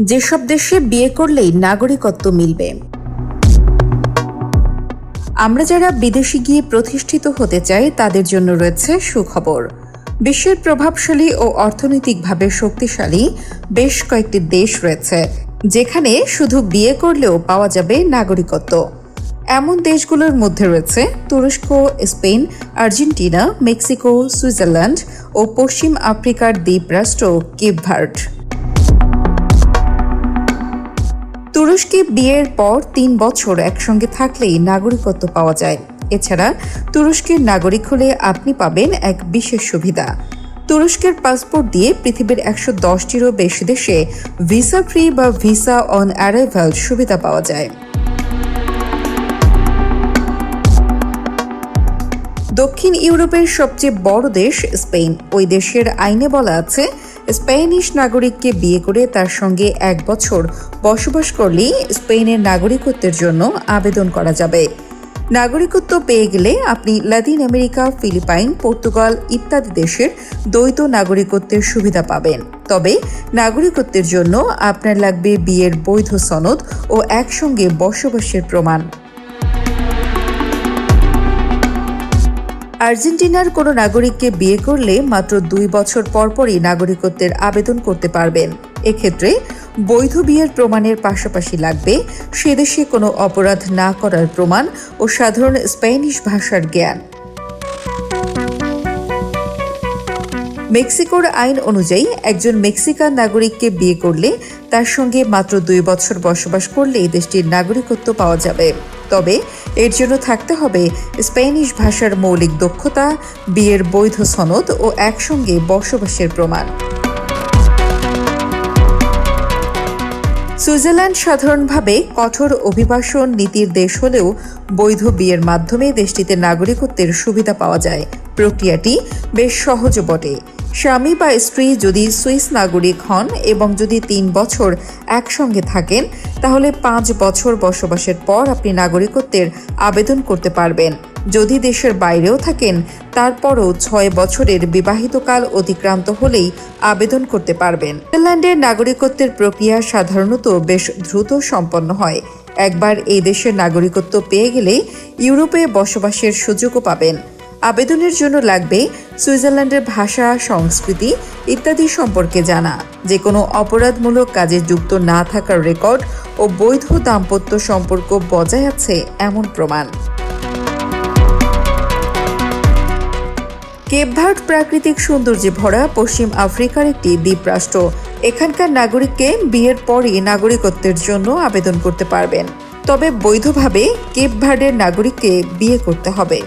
যেসব দেশে বিয়ে করলেই নাগরিকত্ব মিলবে। আমরা যারা বিদেশে গিয়ে প্রতিষ্ঠিত হতে চাই, তাদের জন্য রয়েছে সুখবর। বিশ্বের প্রভাবশালী ও অর্থনৈতিকভাবে শক্তিশালী বেশ কয়েকটি দেশ রয়েছে, যেখানে শুধু বিয়ে করলেও পাওয়া যাবে নাগরিকত্ব। এমন দেশগুলোর মধ্যে রয়েছে তুরস্ক, স্পেন, আর্জেন্টিনা, মেক্সিকো, সুইজারল্যান্ড ও পশ্চিম আফ্রিকার দ্বীপরাষ্ট্র কেপভার্ড তুরস্কে বিয়ের পর তিন বছর একসঙ্গে থাকলেই নাগরিকত্ব পাওয়া যায়। এছাড়া তুরস্কের নাগরিক হলে আপনি পাবেন এক বিশেষ সুবিধা। তুরস্কের পাসপোর্ট দিয়ে পৃথিবীর একশো দশটিরও বেশি দেশে ভিসা ফ্রি বা ভিসা অন অ্যারাইভাল সুবিধা পাওয়া যায়। দক্ষিণ ইউরোপের সবচেয়ে বড় দেশ স্পেন। ওই দেশের আইনে বলা আছে স্প্যানিশ নাগরিককে বিয়ে করে তার সঙ্গে এক বছর বসবাস করলেই স্পেনের নাগরিকত্বের জন্য আবেদন করা যাবে। নাগরিকত্ব পেয়ে গেলে আপনি লাতিন আমেরিকা, ফিলিপাইন, পর্তুগাল ইত্যাদি দেশের দ্বৈত নাগরিকত্বের সুবিধা পাবেন। তবে নাগরিকত্বের জন্য আপনার লাগবে বিয়ের বৈধ সনদ ও একসঙ্গে বসবাসের প্রমাণ। আর্জেন্টিনার কোনো নাগরিককে বিয়ে করলে মাত্র দুই বছর পরপরই নাগরিকত্বের আবেদন করতে পারবেন। এক্ষেত্রে বৈধ বিয়ের প্রমাণের পাশাপাশি লাগবে সেদেশে কোনো অপরাধ না করার প্রমাণ ও সাধারণ স্প্যানিশ ভাষার জ্ঞান। মেক্সিকোর আইন অনুযায়ী একজন মেক্সিকান নাগরিককে বিয়ে করলে তার সঙ্গে মাত্র দুই বছর বসবাস করলেই দেশটির নাগরিকত্ব পাওয়া যাবে। তবে এর জন্য থাকতে হবে স্প্যানিশ ভাষার মৌলিক দক্ষতা, বিয়ের বৈধ সনদ ও একসঙ্গে বসবাসের প্রমাণ। সুইজারল্যান্ড সাধারণভাবে কঠোর অভিবাসন নীতির দেশ হলেও বৈধ বিয়ের মাধ্যমে দেশটিতে নাগরিকত্বের সুবিধা পাওয়া যায়। প্রক্রিয়াটি বেশ সহজ বটে। স্বামী বা স্ত্রী যদি সুইস নাগরিক হন এবং যদি তিন বছর একসঙ্গে থাকেন, তাহলে পাঁচ বছর বসবাসের পর আপনি নাগরিকত্বের আবেদন করতে পারবেন। যদি দেশের বাইরেও থাকেন, তারপরও ছয় বছরের বিবাহিতকাল অতিক্রান্ত হলেই আবেদন করতে পারবেন। নেদারল্যান্ডের নাগরিকত্বের প্রক্রিয়া সাধারণত বেশ দ্রুত সম্পন্ন হয়। একবার এই দেশের নাগরিকত্ব পেয়ে গেলে ইউরোপে বসবাসের সুযোগও পাবেন। আবেদনের জন্য লাগবে সুইজারল্যান্ডের ভাষা, সংস্কৃতি ইত্যাদি সম্পর্কে জানা। যে কোনো অপরাধমূলক কাজে যুক্ত না থাকার রেকর্ড ও বৈধ দাম্পত্য সম্পর্ক বজায় আছে এমন প্রমাণ। কেপভার্ড প্রাকৃতিক সৌন্দর্যে ভরা পশ্চিম আফ্রিকার একটি দ্বীপরাষ্ট্র। এখানকার নাগরিককে বিয়ের পরই নাগরিকত্বের জন্য আবেদন করতে পারবেন। তবে বৈধভাবে কেপভার্ডের নাগরিককে বিয়ে করতে হবে।